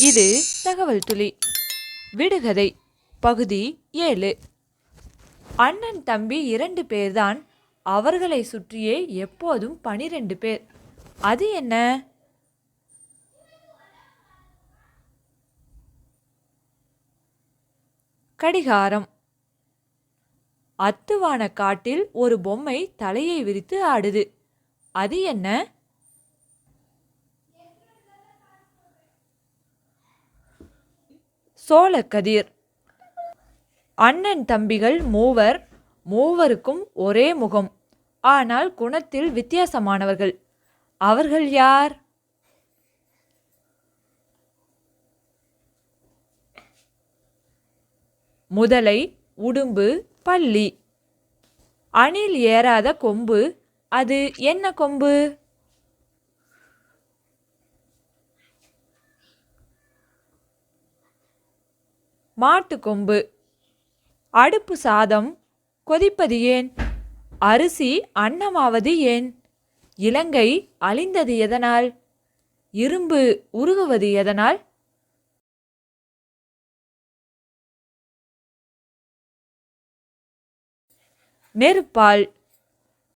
இது தகவல் துளி. விடுகதை பகுதி ஏழு. அண்ணன் தம்பி இரண்டு பேர்தான் அவர்களை சுற்றியே எப்போதும் பனிரெண்டு பேர். அது என்ன? கடிகாரம். அத்துவான காட்டில் ஒரு பொம்மை தலையை விரித்து ஆடுது. அது என்ன? சோழக்கதிர். அண்ணன் தம்பிகள் மூவர் மூவருக்கும் ஒரே முகம். ஆனால் குணத்தில் வித்தியாசமானவர்கள். அவர்கள் யார்? முதலை உடும்பு பள்ளி அணில் ஏறாத கொம்பு அது என்ன கொம்பு? மாட்டு கொம்பு. அடுப்பு சாதம். கொதிப்பது ஏன்? அரிசி அன்னமாவது ஏன்? இலங்கை அழிந்தது எதனால்? இரும்பு உருகுவது எதனால்? நெருப்பால்.